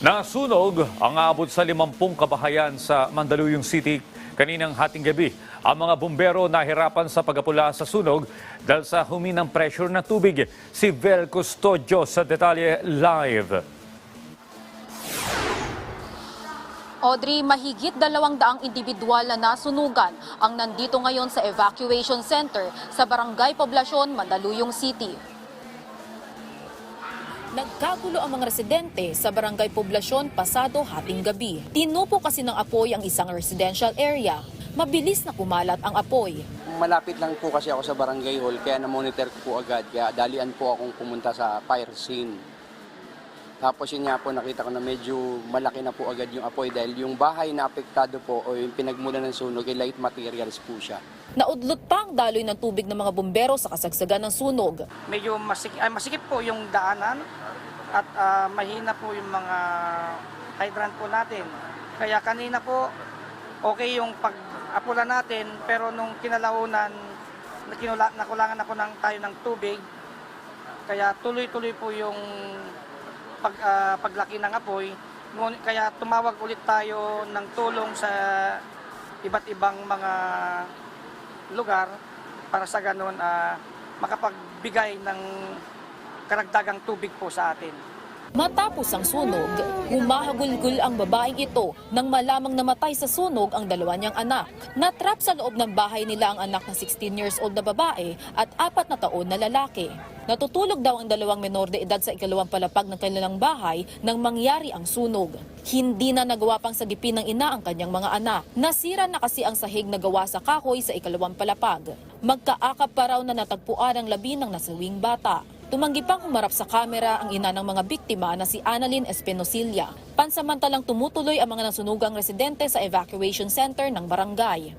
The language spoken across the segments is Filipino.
Nasunog ang aabot sa 50 kabahayan sa Mandaluyong City kaninang hating gabi. Ang mga bumbero nahirapan sa pagapula sa sunog dahil sa huminang pressure ng tubig. Si Vel Custodio sa detalye live. Audrey, mahigit dalawang daang individual na nasunugan ang nandito ngayon sa evacuation center sa Barangay Poblasyon, Mandaluyong City. Nagkagulo ang mga residente sa Barangay Poblasyon pasado hating gabi. Tinupo kasi ng apoy ang isang residential area. Mabilis na kumalat ang apoy. Malapit lang po kasi ako sa barangay hall, kaya na-monitor ko po agad. Kaya dalian po akong pumunta sa fire scene. Tapos yun nga po, nakita ko na medyo malaki na po agad yung apoy dahil yung bahay na apektado po o yung pinagmula ng sunog, ay light materials po siya. Naudlot pa ang daloy ng tubig ng mga bumbero sa kasagsagan ng sunog. medyo masik ay, masikip po yung daanan at ah, mahina po yung mga hydrant po natin. Kaya kanina po okay yung pag-apula natin pero nung kinalaunan nakinula, nakulangan ako ng tayo ng tubig kaya tuloy-tuloy po yung pag, ah, paglaki ng apoy. Ngunit- Kaya tumawag ulit tayo ng tulong sa iba't ibang mga lugar para sa ganun ah, makapagbigay ng karagdagang tubig po sa atin. Matapos ang sunog, humahagulgul ang babaeng ito nang malamang namatay sa sunog ang dalawa niyang anak. Natrap sa loob ng bahay nila ang anak ng 16 years old na babae at apat na taon na lalaki. Natutulog daw ang dalawang menor de edad sa ikalawang palapag ng kanilang bahay nang mangyari ang sunog. Hindi na nagawa pang sagipin ng ina ang kanyang mga anak. Nasira na kasi ang sahig na gawa sa kahoy sa ikalawang palapag. Magkaakap pa raw na natagpuan ang labi ng nasawing bata. Tumanggi pang humarap sa kamera ang ina ng mga biktima na si Annalyn Espinosilia. Pansamantalang tumutuloy ang mga nasunugang residente sa evacuation center ng barangay.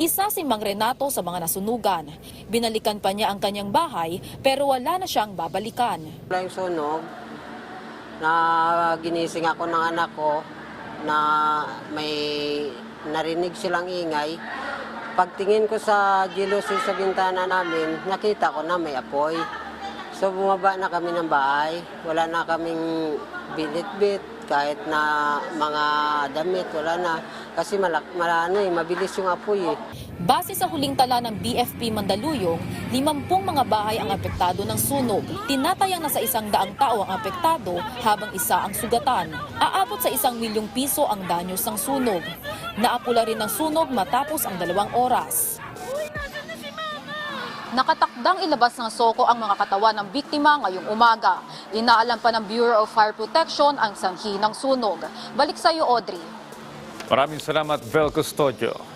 Isa si Mang Renato sa mga nasunugan. Binalikan pa niya ang kanyang bahay pero wala na siyang babalikan. Wala yung sunog na ginising ako ng anak ko na may narinig silang ingay. Pagtingin ko sa jealousy sa bintana namin, nakita ko na may apoy. So bumaba na kami ng bahay. Wala na kaming binit-bit kahit na mga damit, wala na. Kasi malak, malano eh, mabilis yung apoy eh. Base sa huling tala ng BFP Mandaluyong, 50 mga bahay ang apektado ng sunog. Tinatayang na sa isang daang tao ang apektado habang isa ang sugatan. Aabot sa isang milyong piso ang danyos ng sunog. Naapula rin ng sunog matapos ang dalawang oras. Nakatakdang ilabas ng soko ang mga katawan ng biktima ngayong umaga. Inaalam pa ng Bureau of Fire Protection ang sanhi ng sunog. Balik sa iyo, Audrey. Maraming salamat, Vel Custodio.